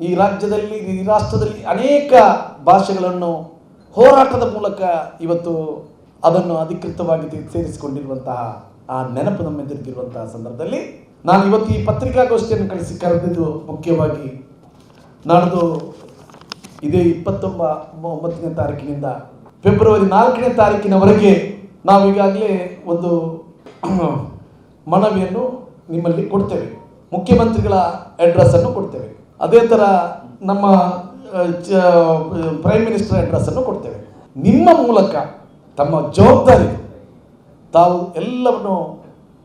ಈ ರಾಜ್ಯದಲ್ಲಿ, ಈ ರಾಷ್ಟ್ರದಲ್ಲಿ ಅನೇಕ ಭಾಷೆಗಳನ್ನು ಹೋರಾಟದ ಮೂಲಕ ಇವತ್ತು ಅದನ್ನು ಅಧಿಕೃತವಾಗಿ ಸೇರಿಸಿಕೊಂಡಿರುವಂತಹ ಆ ನೆನಪು ನಮ್ಮೆದುರಿಗಿರುವಂತಹ ಸಂದರ್ಭದಲ್ಲಿ ನಾನು ಇವತ್ತು ಈ ಪತ್ರಿಕಾಗೋಷ್ಠಿಯನ್ನು ಕಳಿಸಿ ಕರೆದಿದ್ದು ಮುಖ್ಯವಾಗಿ ನಾಡ್ದು ಇದೇ ಇಪ್ಪತ್ತೊಂಬ, ಒಂಬತ್ತನೇ ತಾರೀಕಿನಿಂದ ಫೆಬ್ರವರಿ ನಾಲ್ಕನೇ ತಾರೀಕಿನವರೆಗೆ ನಾವು ಈಗಾಗಲೇ ಒಂದು ಮನವಿಯನ್ನು ನಿಮ್ಮಲ್ಲಿ ಕೊಡ್ತೇವೆ. ಮುಖ್ಯಮಂತ್ರಿಗಳ ಅಡ್ರೆಸ್ಸನ್ನು ಕೊಡ್ತೇವೆ. ಅದೇ ಥರ ನಮ್ಮ ಪ್ರೈಮ್ ಮಿನಿಸ್ಟರ್ ಅಡ್ರೆಸ್ಸನ್ನು ಕೊಡ್ತೇವೆ. ನಿಮ್ಮ ಮೂಲಕ ತಮ್ಮ ಜವಾಬ್ದಾರಿ, ತಾವು ಎಲ್ಲವನ್ನು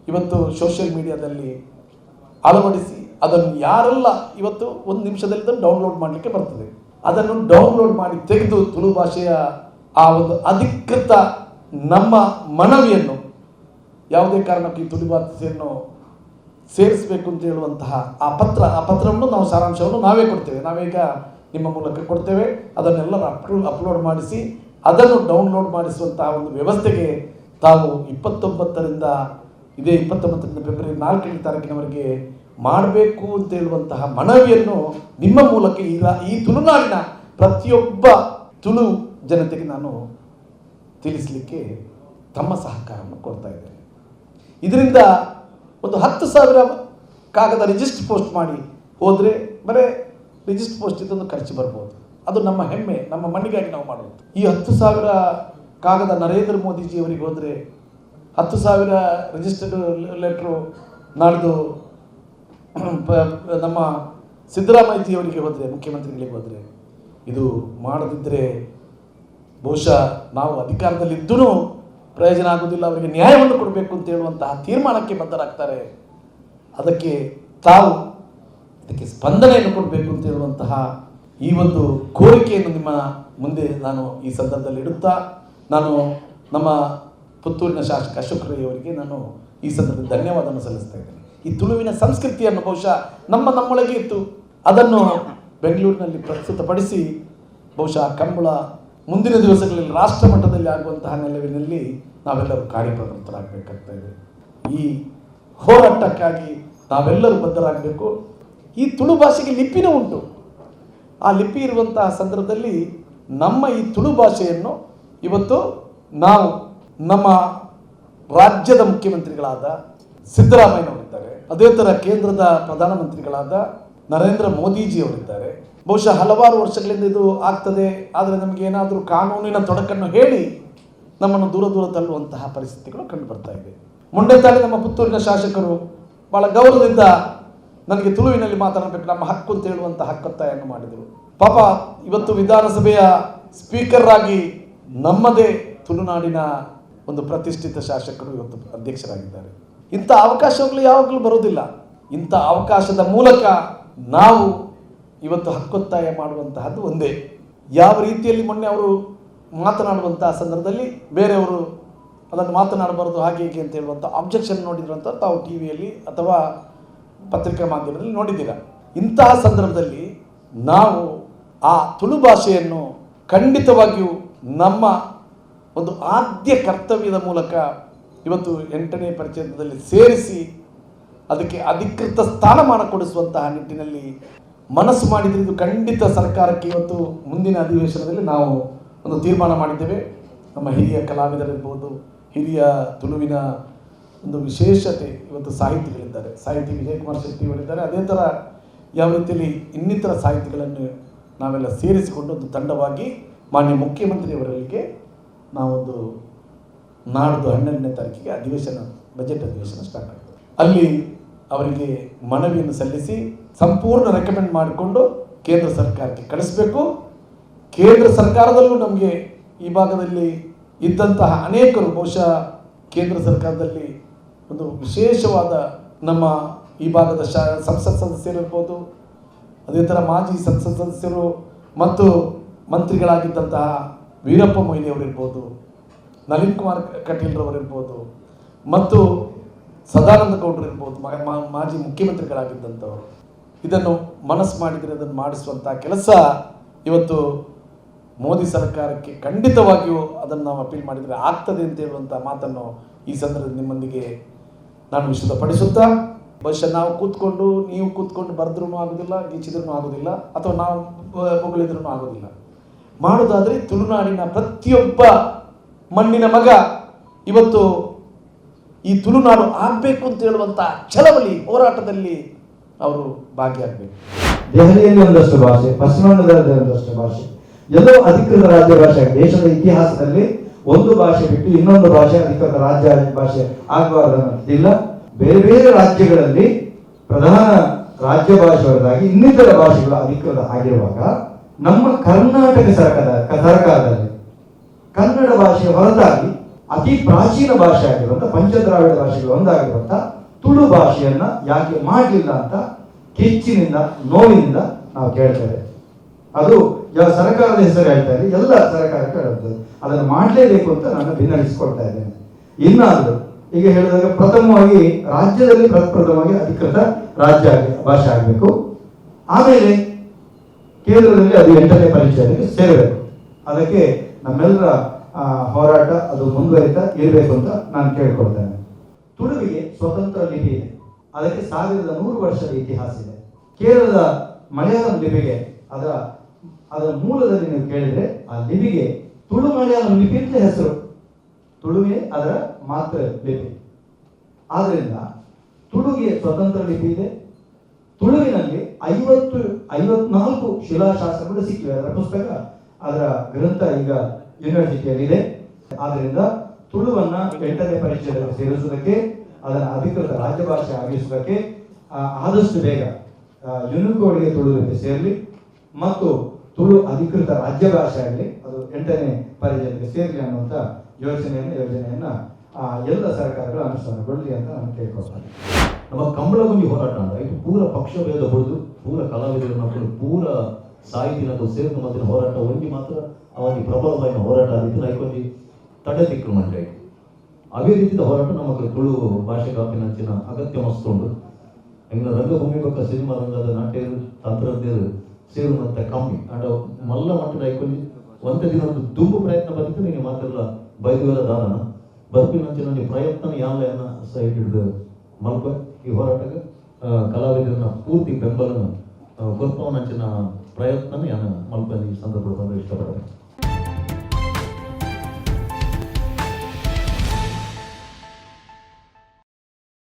ಇವತ್ತು ಸೋಷಿಯಲ್ ಮೀಡಿಯಾದಲ್ಲಿ ಅಳವಡಿಸಿ, ಅದನ್ನು ಯಾರೆಲ್ಲ ಇವತ್ತು ಒಂದು ನಿಮಿಷದಲ್ಲಿ ಇದನ್ನು ಡೌನ್ಲೋಡ್ ಮಾಡಲಿಕ್ಕೆ ಬರ್ತದೆ. ಅದನ್ನು ಡೌನ್ಲೋಡ್ ಮಾಡಿ ತೆಗೆದು ತುಳು ಭಾಷೆಯ ಆ ಒಂದು ಅಧಿಕೃತ ನಮ್ಮ ಮನವಿಯನ್ನು ಯಾವುದೇ ಕಾರಣಕ್ಕೂ ಈ ತುಳು ಭಾಷೆಯನ್ನು ಸೇರಿಸಬೇಕು ಅಂತ ಹೇಳುವಂತಹ ಆ ಪತ್ರ, ಆ ಪತ್ರವನ್ನು ನಾವು ಸಾರಾಂಶವನ್ನು ನಾವೇ ಕೊಡ್ತೇವೆ. ನಾವೀಗ ನಿಮ್ಮ ಮೂಲಕ ಕೊಡ್ತೇವೆ. ಅದನ್ನೆಲ್ಲರೂ ಅಪ್ಲೋ ಅಪ್ಲೋಡ್ ಮಾಡಿಸಿ, ಅದನ್ನು ಡೌನ್ಲೋಡ್ ಮಾಡಿಸುವಂತಹ ಒಂದು ವ್ಯವಸ್ಥೆಗೆ ತಾವು ಇಪ್ಪತ್ತೊಂಬತ್ತರಿಂದ, ಇದೇ ಇಪ್ಪತ್ತೊಂಬತ್ತರಿಂದ ಫೆಬ್ರವರಿ ನಾಲ್ಕನೇ ತಾರೀಕಿನವರೆಗೆ ಮಾಡಬೇಕು ಅಂತ ಹೇಳುವಂತಹ ಮನವಿಯನ್ನು ನಿಮ್ಮ ಮೂಲಕ ಈಗ ಈ ತುಳುನಾಡಿನ ಪ್ರತಿಯೊಬ್ಬ ತುಳು ಜನತೆಗೆ ನಾನು ತಿಳಿಸಲಿಕ್ಕೆ ತಮ್ಮ ಸಹಕಾರವನ್ನು ಕೊಡ್ತಾ ಇದ್ದೇನೆ. ಇದರಿಂದ ಒಂದು ಹತ್ತು ಸಾವಿರ ಕಾಗದ ರಿಜಿಸ್ಟರ್ ಪೋಸ್ಟ್ ಮಾಡಿ ಹೋದರೆ ಬರೀ ರಿಜಿಸ್ಟರ್ ಪೋಸ್ಟ್ ಇದೊಂದು ಖರ್ಚು ಬರ್ಬೋದು. ಅದು ನಮ್ಮ ಹೆಮ್ಮೆ, ನಮ್ಮ ಮಣ್ಣಿಗಾಗಿ ನಾವು ಮಾಡೋದು ಈ ಹತ್ತು ಸಾವಿರ ಕಾಗದ ನರೇಂದ್ರ ಮೋದಿಜಿಯವರಿಗೆ ಹೋದರೆ ಹತ್ತು ಸಾವಿರ ರಿಜಿಸ್ಟರ್ಡ್ ಲೆಟ್ರು ನಾಡ್ದು ನಮ್ಮ ನಮ್ಮ ಸಿದ್ದರಾಮಯ್ಯಜಿಯವರಿಗೆ ಹೋದರೆ, ಮುಖ್ಯಮಂತ್ರಿಗಳಿಗೆ ಹೋದರೆ ಇದು ಮಾಡದಿದ್ದರೆ ಬಹುಶಃ ನಾವು ಅಧಿಕಾರದಲ್ಲಿದ್ದೂ ಪ್ರಯೋಜನ ಆಗುವುದಿಲ್ಲ, ಅವರಿಗೆ ನ್ಯಾಯವನ್ನು ಕೊಡಬೇಕು ಅಂತ ಹೇಳುವಂತಹ ತೀರ್ಮಾನಕ್ಕೆ ಬದ್ಧರಾಗ್ತಾರೆ. ಅದಕ್ಕೆ ತಾವು ಅದಕ್ಕೆ ಸ್ಪಂದನೆಯನ್ನು ಕೊಡಬೇಕು ಅಂತ ಹೇಳುವಂತಹ ಈ ಒಂದು ಕೋರಿಕೆಯನ್ನು ನಿಮ್ಮ ಮುಂದೆ ನಾನು ಈ ಸಂದರ್ಭದಲ್ಲಿ ಇಡುತ್ತಾ, ನಾನು ನಮ್ಮ ಪುತ್ತೂರಿನ ಶಾಸಕ ಅವರಿಗೆ ನಾನು ಈ ಸಂದರ್ಭದಲ್ಲಿ ಧನ್ಯವಾದವನ್ನು ಸಲ್ಲಿಸ್ತಾ ಈ ತುಳುವಿನ ಸಂಸ್ಕೃತಿಯನ್ನು ಬಹುಶಃ ನಮ್ಮ ನಮ್ಮೊಳಗೆ ಇತ್ತು. ಅದನ್ನು ಬೆಂಗಳೂರಿನಲ್ಲಿ ಪ್ರಸ್ತುತಪಡಿಸಿ ಬಹುಶಃ ಕಂಬಳ ಮುಂದಿನ ದಿವಸಗಳಲ್ಲಿ ರಾಷ್ಟ್ರ ಮಟ್ಟದಲ್ಲಿ ಆಗುವಂತಹ ನೆಲವಿನಲ್ಲಿ ನಾವೆಲ್ಲರೂ ಕಾರ್ಯಪ್ರವೃತ್ತರಾಗಬೇಕಾಗ್ತಾ ಇದೆ. ಈ ಹೋರಾಟಕ್ಕಾಗಿ ನಾವೆಲ್ಲರೂ ಬದ್ಧರಾಗಬೇಕು. ಈ ತುಳು ಭಾಷೆಗೆ ಲಿಪಿನೂ ಉಂಟು. ಆ ಲಿಪಿ ಇರುವಂತಹ ಸಂದರ್ಭದಲ್ಲಿ ನಮ್ಮ ಈ ತುಳು ಭಾಷೆಯನ್ನು ಇವತ್ತು ನಾವು ನಮ್ಮ ರಾಜ್ಯದ ಮುಖ್ಯಮಂತ್ರಿಗಳಾದ ಸಿದ್ದರಾಮಯ್ಯನವರಿದ್ದಾರೆ. ಅದೇ ಥರ ಕೇಂದ್ರದ ಪ್ರಧಾನಮಂತ್ರಿಗಳಾದ ನರೇಂದ್ರ ಮೋದಿಜಿಯವರಿದ್ದಾರೆ. ಬಹುಶಃ ಹಲವಾರು ವರ್ಷಗಳಿಂದ ಇದು ಆಗ್ತದೆ, ಆದರೆ ನಮಗೆ ಏನಾದರೂ ಕಾನೂನಿನ ತೊಡಕನ್ನು ಹೇಳಿ ನಮ್ಮನ್ನು ದೂರ ದೂರ ತಳ್ಳುವಂತಹ ಪರಿಸ್ಥಿತಿಗಳು ಕಂಡು ಬರ್ತಾ ಇದೆ. ಮುಂಡೆ ತಾಳಿ ನಮ್ಮ ಪುತ್ತೂರಿನ ಶಾಸಕರು ಬಹಳ ಗೌರವದಿಂದ ನನಗೆ ತುಳುವಿನಲ್ಲಿ ಮಾತನಾಡಬೇಕು, ನಮ್ಮ ಹಕ್ಕು ಅಂತ ಹೇಳುವಂಥ ಹಕ್ಕೊತ್ತಾಯನ್ನು ಮಾಡಿದರು. ಪಾಪ ಇವತ್ತು ವಿಧಾನಸಭೆಯ ಸ್ಪೀಕರ್ ಆಗಿ ನಮ್ಮದೇ ತುಳುನಾಡಿನ ಒಂದು ಪ್ರತಿಷ್ಠಿತ ಶಾಸಕರು ಇವತ್ತು ಅಧ್ಯಕ್ಷರಾಗಿದ್ದಾರೆ. ಇಂಥ ಅವಕಾಶಗಳು ಯಾವಾಗಲೂ ಬರೋದಿಲ್ಲ ಇಂಥ ಅವಕಾಶದ ಮೂಲಕ ನಾವು ಇವತ್ತು ಹಕ್ಕೊತ್ತಾಯ ಮಾಡುವಂತಹದ್ದು ಒಂದೇ. ಯಾವ ರೀತಿಯಲ್ಲಿ ಮೊನ್ನೆ ಅವರು ಮಾತನಾಡುವಂತಹ ಸಂದರ್ಭದಲ್ಲಿ ಬೇರೆಯವರು ಅದನ್ನು ಮಾತನಾಡಬಾರದು, ಹಾಗೆ ಹೀಗೆ ಅಂತ ಹೇಳುವಂಥ ಆಬ್ಜೆಕ್ಷನ್ ನೋಡಿದ್ರಂತ ತಾವು ಟಿ ವಿಯಲ್ಲಿ ಅಥವಾ ಪತ್ರಿಕಾ ಮಾಧ್ಯಮದಲ್ಲಿ ನೋಡಿದ್ದೀರ. ಇಂತಹ ಸಂದರ್ಭದಲ್ಲಿ ನಾವು ಆ ತುಳು ಭಾಷೆಯನ್ನು ಖಂಡಿತವಾಗಿಯೂ ನಮ್ಮ ಒಂದು ಆದ್ಯ ಕರ್ತವ್ಯದ ಮೂಲಕ ಇವತ್ತು ಎಂಟನೇ ಪರಿಚಯದಲ್ಲಿ ಸೇರಿಸಿ ಅದಕ್ಕೆ ಅಧಿಕೃತ ಸ್ಥಾನಮಾನ ಕೊಡಿಸುವಂತಹ ನಿಟ್ಟಿನಲ್ಲಿ ಮನಸ್ಸು ಮಾಡಿದರೆ ಖಂಡಿತ ಸರ್ಕಾರಕ್ಕೆ ಇವತ್ತು ಮುಂದಿನ ಅಧಿವೇಶನದಲ್ಲಿ ನಾವು ಒಂದು ತೀರ್ಮಾನ ಮಾಡಿದ್ದೇವೆ. ನಮ್ಮ ಹಿರಿಯ ಕಲಾವಿದರಿರ್ಬೋದು, ಹಿರಿಯ ತುಳುವಿನ ಒಂದು ವಿಶೇಷತೆ ಇವತ್ತು ಸಾಹಿತಿಗಳಿದ್ದಾರೆ. ಸಾಹಿತಿ ವಿಜಯಕುಮಾರ್ ಶೆಟ್ಟಿ ಅವರಿದ್ದಾರೆ. ಅದೇ ಥರ ಯಾವ ರೀತಿಯಲ್ಲಿ ಇನ್ನಿತರ ಸಾಹಿತಿಗಳನ್ನು ನಾವೆಲ್ಲ ಸೇರಿಸಿಕೊಂಡು ಒಂದು ತಂಡವಾಗಿ ಮಾನ್ಯ ಮುಖ್ಯಮಂತ್ರಿಯವರಿಗೆ ನಾವೊಂದು ನಾಡ್ದು ಹನ್ನೆರಡನೇ ತಾರೀಕಿಗೆ ಅಧಿವೇಶನ, ಬಜೆಟ್ ಅಧಿವೇಶನ ಸ್ಟಾರ್ಟ್ ಆಗ್ತದೆ. ಅಲ್ಲಿ ಅವರಿಗೆ ಮನವಿಯನ್ನು ಸಲ್ಲಿಸಿ ಸಂಪೂರ್ಣ ರೆಕಮೆಂಡ್ ಮಾಡಿಕೊಂಡು ಕೇಂದ್ರ ಸರ್ಕಾರಕ್ಕೆ ಕಳಿಸಬೇಕು. ಕೇಂದ್ರ ಸರ್ಕಾರದಲ್ಲೂ ನಮಗೆ ಈ ಭಾಗದಲ್ಲಿ ಇದ್ದಂತಹ ಅನೇಕರು, ಬಹುಶಃ ಕೇಂದ್ರ ಸರ್ಕಾರದಲ್ಲಿ ಒಂದು ವಿಶೇಷವಾದ ನಮ್ಮ ಈ ಭಾಗದ ಶಾ, ಸಂಸತ್ ಸದಸ್ಯರಿರ್ಬೋದು, ಅದೇ ಥರ ಮಾಜಿ ಸಂಸತ್ ಸದಸ್ಯರು ಮತ್ತು ಮಂತ್ರಿಗಳಾಗಿದ್ದಂತಹ ವೀರಪ್ಪ ಮೊಯ್ಲಿಯವರಿರ್ಬೋದು ನಳಿನ್ ಕುಮಾರ್ ಕಟೀಲ್ರವರಿರ್ಬೋದು ಮತ್ತು ಸದಾನಂದ ಗೌಡರು ಇರ್ಬೋದು ಮ- ಮಾ- ಮಾಜಿ ಮುಖ್ಯಮಂತ್ರಿಗಳಾಗಿದ್ದಂಥವರು. ಇದನ್ನು ಮನಸ್ಸು ಮಾಡಿದರೆ ಅದನ್ನು ಮಾಡಿಸುವಂಥ ಕೆಲಸ ಇವತ್ತು ಮೋದಿ ಸರ್ಕಾರಕ್ಕೆ ಖಂಡಿತವಾಗಿಯೂ ಅದನ್ನು ನಾವು ಅಪೀಲ್ ಮಾಡಿದರೆ ಆಗ್ತದೆ ಅಂತ ಹೇಳುವಂಥ ಮಾತನ್ನು ಈ ಸಂದರ್ಭದಲ್ಲಿ ನಿಮ್ಮೊಂದಿಗೆ ನಾನು ವಿಶ್ವಪಡಿಸುತ್ತಾ ಬಹುಶಃ ನಾವು ಕೂತ್ಕೊಂಡು, ನೀವು ಕೂತ್ಕೊಂಡು ಬರೆದ್ರೂ ಆಗೋದಿಲ್ಲ ಗೀಚಿದ್ರೂ ಆಗೋದಿಲ್ಲ, ಅಥವಾ ನಾವು ಹೊಗಳಿದ್ರೂ ಆಗೋದಿಲ್ಲ. ಮಾಡೋದಾದರೆ ತುಳುನಾಡಿನ ಪ್ರತಿಯೊಬ್ಬ ಮಣ್ಣಿನ ಮಗ ಇವತ್ತು ಈ ತುಳುನಾಡು ಆಗಬೇಕು ಅಂತ ಹೇಳುವಂಥ ಚಳವಳಿ ಹೋರಾಟದಲ್ಲಿ ಅವರು ಭಾಗಿಯಾಗಬೇಕು ದೆಹಲಿಯಲ್ಲಿ ಒಂದಷ್ಟು ಭಾಷೆ, ಪಶ್ಚಿಮ ಬಂಗಾಳದಲ್ಲಿ ಒಂದಷ್ಟು ಭಾಷೆ ಎಲ್ಲೋ ಅಧಿಕೃತ ರಾಜ್ಯ ಭಾಷೆ. ದೇಶದ ಇತಿಹಾಸದಲ್ಲಿ ಒಂದು ಭಾಷೆ ಬಿಟ್ಟು ಇನ್ನೊಂದು ಭಾಷೆ, ಅಧಿಕೃತ ರಾಜ್ಯ ಭಾಷೆ ಆಗಬಾರದು ಅನ್ನೋದಿಲ್ಲ ಬೇರೆ ಬೇರೆ ರಾಜ್ಯಗಳಲ್ಲಿ ಪ್ರಧಾನ ರಾಜ್ಯ ಭಾಷೆ ಹೊರತಾಗಿ ಇನ್ನಿತರ ಭಾಷೆಗಳು ಅಧಿಕೃತ ಆಗಿರುವಾಗ ನಮ್ಮ ಕರ್ನಾಟಕ ಸರ್ಕಾರ, ಸರ್ಕಾರದಲ್ಲಿ ಕನ್ನಡ ಭಾಷೆ ಹೊರತಾಗಿ ಅತಿ ಪ್ರಾಚೀನ ಭಾಷೆ ಆಗಿರುವಂತಹ ಪಂಚದ್ರಾವಿಡ ಭಾಷೆಗಳು ಒಂದಾಗಿರುವಂತ ತುಳು ಭಾಷೆಯನ್ನ ಯಾಕೆ ಮಾಡಲಿಲ್ಲ ಅಂತ ಕೆಚ್ಚಿನಿಂದ, ನೋವಿನಿಂದ ನಾವು ಕೇಳ್ತೇವೆ. ಅದು ಯಾವ ಸರ್ಕಾರದ ಹೆಸರು ಹೇಳ್ತಾ ಇದೆ, ಎಲ್ಲ ಸರ್ಕಾರಕ್ಕೆ ಹೇಳುತ್ತದೆ. ಅದನ್ನು ಮಾಡಲೇಬೇಕು ಅಂತ ನಾನು ಭಿನ್ನಡಿಸಿಕೊಳ್ತಾ ಇದ್ದೇನೆ. ಇನ್ನಾದರೂ, ಈಗ ಹೇಳಿದಾಗ ಪ್ರಥಮವಾಗಿ ರಾಜ್ಯದಲ್ಲಿ ಪ್ರಪ್ರಥಮವಾಗಿ ಅಧಿಕೃತ ರಾಜ್ಯ ಭಾಷೆ ಆಗಬೇಕು. ಆಮೇಲೆ ಕೇಂದ್ರದಲ್ಲಿ ಅದು ಎಂಟನೇ ಪರೀಕ್ಷೆಯಲ್ಲಿ ಸೇರಬೇಕು. ಅದಕ್ಕೆ ನಮ್ಮೆಲ್ಲರ ಹೋರಾಟ ಅದು ಮುಂದುವರಿತಾ ಇರಬೇಕು ಅಂತ ನಾನು ಕೇಳ್ಕೊಳ್ತೇನೆ. ತುಳುವಿಗೆ ಸ್ವತಂತ್ರ ಲಿಪಿ ಇದೆ. ಅದಕ್ಕೆ ಸಾವಿರದ ನೂರು ವರ್ಷದ ಇತಿಹಾಸ ಇದೆ. ಕೇರಳದ ಮಲಯಾಳಂ ಲಿಪಿಗೆ ಅದರ ಅದರ ಮೂಲದಲ್ಲಿ ನೀವು ಕೇಳಿದ್ರೆ ಆ ಲಿಪಿಗೆ ತುಳು ಮಲಯಾಳಂ ಲಿಪಿ ಅಂತ ಹೆಸರು. ತುಳುವೆ ಅದರ ಮಾತೃ ಲಿಪಿ. ಆದ್ರಿಂದ ತುಳುಗೆ ಸ್ವತಂತ್ರ ಲಿಪಿ ಇದೆ. ತುಳುವಿನಲ್ಲಿ ಐವತ್ತು, ಐವತ್ನಾಲ್ಕು ಶಿಲಾಶಾಸನಗಳು ಸಿಕ್ಕಿವೆ. ಅದರ ಪುಸ್ತಕ, ಅದರ ಗ್ರಂಥ ಈಗ ಯೂನಿವರ್ಸಿಟಿಯಲ್ಲಿ ಇದೆ. ಆದ್ರಿಂದ ತುಳುವನ್ನ ಎಂಟನೇ ಪರೀಕ್ಷೆಯಲ್ಲಿ ಸೇರಿಸುವುದಕ್ಕೆ ಅದನ್ನು ಅಧಿಕೃತ ರಾಜ್ಯ ಭಾಷೆ ಆಗಿಸೋದಕ್ಕೆ ಆದಷ್ಟು ಬೇಗ ಯುನಿಕೋಡ್ಗೆ ತುಳು ಸೇರಲಿ ಮತ್ತು ತುಳು ಅಧಿಕೃತ ರಾಜ್ಯ ಭಾಷೆ ಆಗಲಿ ಅದು ಎಂಟನೇ ಪರಿಚಯಕ್ಕೆ ಸೇರಲಿ ಅನ್ನುವಂಥ ಯೋಜನೆಯನ್ನ ಆ, ಎಲ್ಲ ಸರ್ಕಾರಗಳು ಅನುಷ್ಠಾನಗೊಳ್ಳಲಿ ಅಂತ ನಾನು ಕೇಳ್ಕೊಳ್ತೇನೆ. ನಮ್ಮ ಕಂಬಳಗುಂಜಿ ಹೋರಾಟ ಅಂತ ಇದು ಪೂರ ಪಕ್ಷ ಭೇದ ಹೊಡೆದು ಪೂರ ಕಲಾವಿದರು ನಮ್ಮದು ಪೂರ ಸಾಹಿತಿನದು ಸೇರಿದ ಮತ್ತಿನ ಹೋರಾಟ ಒಂಜಿ ಮಾತ್ರ ಅವನಿಗೆ ಪ್ರಬಲವಾಗಿ ಹೋರಾಟ ಆದಿತ್ತು. ನೈಕೊಂಜಿ ತಡೆ ತಿಕ್ಕರು ಮಂಡ್ಯ ಅವೇ ರೀತಿಯ ಹೋರಾಟ ನಮಗೆ ತುಳು ಭಾಷೆ ಕಾಪಿನಂಚಿನ ಅಗತ್ಯ ಅನಿಸ್ಕೊಂಡು ಉಂಟು ರಂಗಭೂಮಿ ಪಕ್ಕ ಸಿನಿಮಾ ರಂಗದ ನಾಟ್ಯರು ತಂತ್ರಜ್ಞರು ಸೇರುವಂತ ಕಮ್ಮಿ ಅಂಡ್ ಮಲ್ಲ ಮಟ್ಟದ ಐಕೊಂಜಿ ಒಂದೇ ದಿನ ಒಂದು ದುಂಬು ಪ್ರಯತ್ನ ಬಂದಿತ್ತು. ನೀನು ಮಾತೆಲ್ಲ ಬೈದುವೆಲ್ಲ ದಾನ. ಬರ್ಪಿನಂಚಿನ ನೀ ಪ್ರಯತ್ನ ಯಾಲ ಸೈಡ್ ಹಿಡಿದು ಮಲ್ಪ ಈ ಹೋರಾಟಕ್ಕೆ ಕಲಾವಿದರನ್ನ ಪೂರ್ತಿ ಬೆಂಬಲನ ಕೊರ್ಪವನಂಚಿನ ಪ್ರಯತ್ನ ಯಾನ ಮಲ್ಪ ಈ ಸಂದರ್ಭದಲ್ಲಿ ಇಷ್ಟಪಡ್ತೇನೆ.